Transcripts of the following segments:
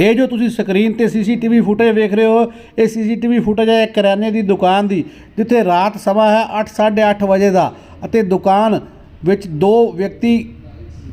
ਇਹ ਜੋ ਤੁਸੀਂ ਸਕਰੀਨ ਤੇ ਸੀਸੀਟੀਵੀ ਫੁਟੇਜ ਵੇਖ ਰਹੇ ਹੋ, ਇਹ ਸੀਸੀਟੀਵੀ ਫੁਟੇਜ ਹੈ ਕਰਿਆਨੇ ਦੀ ਦੁਕਾਨ ਦੀ, ਜਿੱਥੇ ਰਾਤ ਸਮਾਂ ਹੈ 8:30 ਵਜੇ ਦਾ ਅਤੇ ਦੁਕਾਨ ਵਿੱਚ ਦੋ ਵਿਅਕਤੀ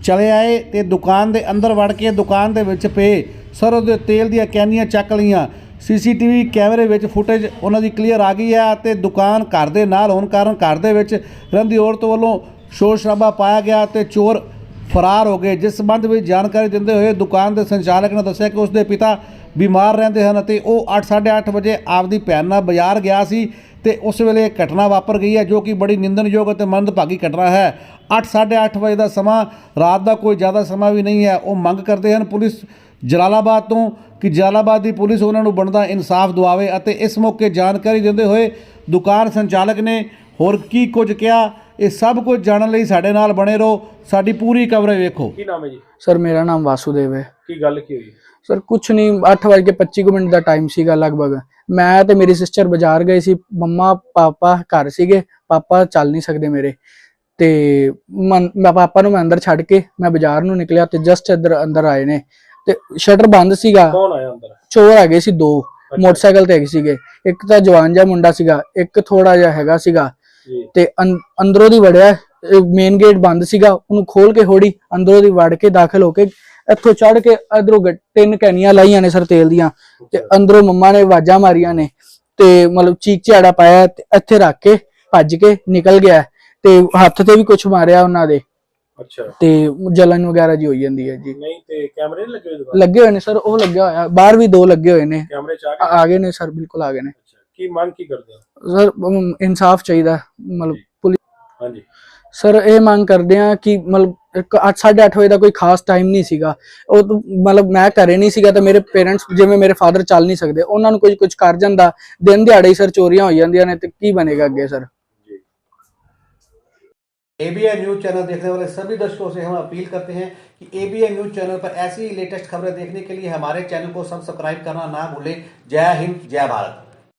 ਚਲੇ ਆਏ ਤੇ ਦੁਕਾਨ ਦੇ ਅੰਦਰ ਵੜ ਕੇ ਦੁਕਾਨ ਦੇ ਵਿੱਚ ਪਏ। ਸਰੋਂ ਦੇ ਤੇਲ ਦੀਆਂ ਕੈਨੀਆਂ ਚੱਕ ਲਈਆਂ। ਸੀਸੀਟੀਵੀ ਕੈਮਰੇ ਵਿੱਚ ਫੁਟੇਜ ਉਹਨਾਂ ਦੀ ਕਲੀਅਰ ਆ ਗਈ ਹੈ ਤੇ ਦੁਕਾਨ ਘਰ ਦੇ ਨਾਲ ਹੋਣ ਕਾਰਨ ਘਰ ਦੇ ਵਿੱਚ ਰਹਿੰਦੀ ਔਰਤ ਵੱਲੋਂ ਸ਼ੋਰ ਸ਼ਰਾਬਾ ਪਾਇਆ ਗਿਆ ਤੇ ਚੋਰ ਫਰਾਰ ਹੋ ਗਏ, ਜਿਸ ਸੰਬੰਧ ਵਿੱਚ ਜਾਣਕਾਰੀ ਦਿੰਦੇ ਹੋਏ ਦੁਕਾਨ ਦੇ ਸੰਚਾਲਕ ਨੇ ਦੱਸਿਆ ਕਿ ਉਸ ਦੇ ਪਿਤਾ ਬਿਮਾਰ ਰਹਿੰਦੇ ਹਨ ਅਤੇ ਉਹ 8:30 ਵਜੇ ਆਪਦੀ ਭੈਣ ਨਾਲ ਬਾਜ਼ਾਰ ਗਿਆ ਸੀ ਤੇ ਉਸ ਵੇਲੇ ਇਹ ਘਟਨਾ ਵਾਪਰ ਗਈ ਹੈ, ਜੋ ਕਿ ਬੜੀ ਨਿੰਦਣਯੋਗ ਅਤੇ ਮੰਦਭਾਗੀ ਘਟਨਾ ਹੈ। 8:30 ਵਜੇ ਦਾ ਸਮਾਂ, ਰਾਤ ਦਾ ਕੋਈ ਜ਼ਿਆਦਾ ਸਮਾਂ ਵੀ ਨਹੀਂ ਹੈ, ਉਹ ਮੰਗ ਕਰਦੇ ਹਨ ਪੁਲਿਸ ਜਲਾਲਾਬਾਦ ਤੋਂ ਕਿ ਜਲਾਲਾਬਾਦ ਦੀ ਪੁਲਿਸ ਉਹਨਾਂ ਨੂੰ ਬਣਦਾ ਇਨਸਾਫ ਦਿਵਾਵੇ ਅਤੇ ਇਸ ਮੌਕੇ ਜਾਣਕਾਰੀ ਦਿੰਦੇ ਹੋਏ ਦੁਕਾਨ ਸੰਚਾਲਕ ਨੇ ਹੋਰ ਕੀ ਕੁਝ ਕਿਹਾ ਇਹ ਸਭ ਕੁਝ ਜਾਣਨ ਲਈ ਸਾਡੇ ਨਾਲ ਬਣੇ ਰਹੋ। ਸਾਡੀ ਪੂਰੀ ਕਵਰੇਜ ਵੇਖੋ। ਕੀ ਨਾਮ ਹੈ ਜੀ? ਸਰ ਮੇਰਾ ਨਾਮ ਵਾਸੂਦੇਵ ਹੈ। ਕੀ ਗੱਲ ਕੀ ਹੋਈ? ਸਰ ਕੁਛ ਨਹੀਂ 8:25 ਕੁ ਮਿੰਟ ਦਾ ਟਾਈਮ ਸੀਗਾ ਲਗਭਗ। ਮੈਂ ਤੇ ਮੇਰੀ ਸਿਸਟਰ ਬਾਜ਼ਾਰ ਗਏ ਸੀ। ਮੰਮਾ ਪਾਪਾ ਘਰ ਸੀਗੇ। ਪਾਪਾ ਚੱਲ ਨਹੀਂ ਸਕਦੇ ਮੇਰੇ। ਤੇ ਮੈਂ ਪਾਪਾ ਨੂੰ ਮੈਂ ਅੰਦਰ ਛੱਡ ਕੇ ਮੈਂ ਬਾਜ਼ਾਰ ਨੂੰ ਨਿਕਲਿਆ ਤੇ ਜਸਟ ਇੱਧਰ ਅੰਦਰ ਆਏ ਨੇ। ਤੇ ਸ਼ਟਰ ਬੰਦ ਸੀਗਾ। ਕੌਣ ਆਇਆ ਅੰਦਰ? ਚੋਰ ਹੈਗੇ ਸੀ ਦੋ। ਮੋਟਰਸਾਈਕਲ ਤੇ ਹੈਗੇ ਸੀਗੇ। ਇੱਕ ਤਾਂ ਜਵਾਨ ਜਿਹਾ ਮੁੰਡਾ ਸੀਗਾ। ਇੱਕ ਥੋੜਾ ਜਿਹਾ ਹੈਗਾ ਸੀਗਾ। ਤੇ ਅੰਦਰੋਂ ਦੀ ਵੜਿਆ ਮੇਨ ਗੇਟ ਬੰਦ ਸੀਗਾ ਉਹਨੂੰ ਖੋਲ ਕੇ ਹੋੜੀ ਅੰਦਰੋਂ ਦੀ ਵੜ ਕੇ ਦਾਖਲ ਹੋ ਕੇ ਇੱਥੋਂ ਚੜ ਕੇ ਇਧਰੋਂ ਤਿੰਨ ਕੈਨੀਆਂ ਲਾਈਆਂ ਨੇ ਸਰ ਤੇਲ ਦੀਆਂ ਤੇ ਅੰਦਰੋਂ ਮੰਮਾ ਨੇ ਆਵਾਜ਼ਾਂ ਮਾਰੀਆਂ ਨੇ ਤੇ ਮਤਲਬ ਚੀਕ ਝਾੜਾ ਪਾਇਆ ਤੇ ਇੱਥੇ ਰੱਖ ਕੇ ਭੱਜ ਕੇ ਨਿਕਲ ਗਿਆ ਤੇ ਹੱਥ ਤੇ ਵੀ ਕੁਝ ਮਾਰਿਆ ਉਹਨਾਂ ਦੇ। ਅੱਛਾ। ਤੇ ਜਲਨ ਵਗੈਰਾ ਜੀ ਹੋਈ ਜਾਂਦੀ ਹੈ ਜੀ। ਨਹੀਂ ਤੇ ਕੈਮਰੇ ਲੱਗੇ ਹੋਏ ਲੱਗੇ ਹੋਏ ਨੇ ਸਰ ਉਹ ਲੱਗਿਆ ਹੋਇਆ ਬਾਹਰ ਵੀ ਦੋ ਲੱਗੇ ਹੋਏ ਨੇ। ਕੈਮਰੇ ਚ ਆ ਗਏ ਨੇ? ਸਰ ਬਿਲਕੁਲ ਆ ਗਏ ਨੇ। ਕੀ ਮੰਗ ਕੀ ਕਰਦੇ ਹੋ ਸਰ ਅਮ, ਇਨਸਾਫ ਚਾਹੀਦਾ ਮਤਲਬ ਪੁਲਿਸ ਹਾਂਜੀ ਸਰ ਇਹ ਮੰਗ ਕਰਦੇ ਆ ਕਿ ਮਤਲਬ ਇੱਕ ਅੱਠ, ਸਾਢੇ 8 ਵਜੇ ਦਾ ਕੋਈ ਖਾਸ ਟਾਈਮ ਨਹੀਂ ਸੀਗਾ ਉਹ ਤੋਂ ਮਤਲਬ ਮੈਂ ਘਰੇ ਨਹੀਂ ਸੀਗਾ ਤਾਂ ਮੇਰੇ ਪੇਰੈਂਟਸ ਜਿਵੇਂ ਮੇਰੇ ਫਾਦਰ ਚੱਲ ਨਹੀਂ ਸਕਦੇ ਉਹਨਾਂ ਨੂੰ ਕੁਝ ਕੁਝ ਕਰ ਜਾਂਦਾ ਦਿਨ ਦਿਹਾੜੇ ਹੀ ਸਰ ਚੋਰੀਆਂ ਹੋ ਜਾਂਦੀਆਂ ਨੇ ਤੇ ਕੀ ਬਣੇਗਾ ਅੱਗੇ ਸਰ ਜੀ एबीएन न्यूज चैनल देखने वाले सभी दर्शकों से हम अपील करते हैं कि एबीएन न्यूज चैनल पर ऐसी ही लेटेस्ट खबरें देखने के लिए हमारे चैनल को सब्सक्राइब करना ना भूलें जय हिंद जय भारत